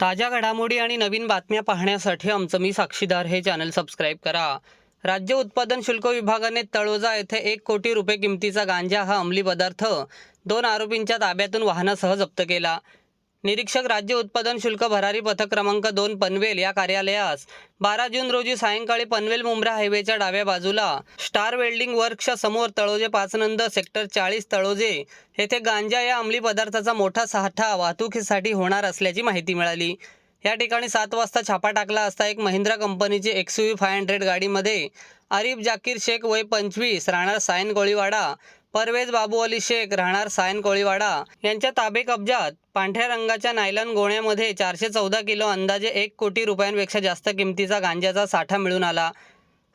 ताज्या घडामोडी आणि नवीन बातम्या पाहण्यासाठी आमचं मी साक्षीदार हे चॅनल सबस्क्राईब करा. राज्य उत्पादन शुल्क विभागाने तळोजा येथे एक कोटी रुपये किमतीचा गांजा हा अंमली पदार्थ दोन आरोपींच्या ताब्यातून वाहनासह जप्त केला. निरीक्षक राज्य उत्पादन शुल्क भरारी पथक क्रमांक दोन पनवेल या कार्यालयास बारा जून रोजी सायंकाळी पनवेल मुंब्रा हायवेच्या डाव्या बाजूला स्टार वेल्डिंग वर्कच्या समोर तळोजे पाचनंद सेक्टर चाळीस तळोजे येथे गांजा या अंमली पदार्थाचा मोठा साठा वाहतुकीसाठी होणार असल्याची माहिती मिळाली. या ठिकाणी सात वाजता छापा टाकला असता एक महिंद्रा कंपनीची एक्स यू फाय हंड्रेड गाडीमध्ये अरिफ जाकीर शेख वय पंचवीस राहणार सायन कोळीवाडा परवेज बाबू अली शेख राहणार सायन कोळीवाडा. यांच्या ताबे कब्जात पांढऱ्या रंगाच्या नायलन गोण्यामध्ये चारशे चौदा किलो अंदाजे एक कोटी रुपयांपेक्षा जास्त किमतीचा गांजाचा साठा मिळून आला.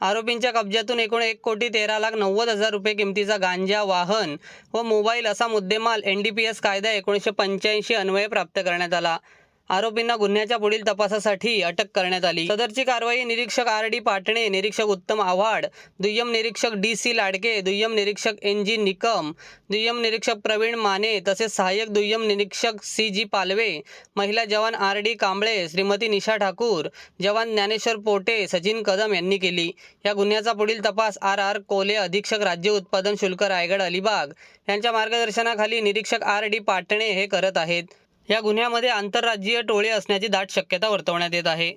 आरोपींच्या कब्जातून एकूण एक कोटी तेरा लाख नव्वद हजार रुपये किमतीचा गांजा वाहन व मोबाईल असा मुद्देमाल एन डी पी एस कायदा एकोणीसशे पंच्याऐंशी अन्वये प्राप्त करण्यात आला. आरोपींना गुन्ह्याच्या पुढील तपासासाठी अटक करण्यात आली. सदरची कारवाई निरीक्षक आर डी पाटणे निरीक्षक उत्तम आव्हाड दुय्यम निरीक्षक डी सी लाडके दुय्यम निरीक्षक एन जी निकम दुय्यम निरीक्षक प्रवीण माने तसेच सहाय्यक दुय्यम निरीक्षक सी जी पालवे महिला जवान आर डी कांबळे श्रीमती निशा ठाकूर जवान ज्ञानेश्वर पोटे सचिन कदम यांनी केली. या गुन्ह्याचा पुढील तपास आर आर कोले अधीक्षक राज्य उत्पादन शुल्क रायगड अलिबाग यांच्या मार्गदर्शनाखाली निरीक्षक आर डी पाटणे हे करत आहेत. या गुन्ह्यामध्ये आंतरराज्यीय टोळे असण्याची दाट शक्यता वर्तवण्यात येत आहे.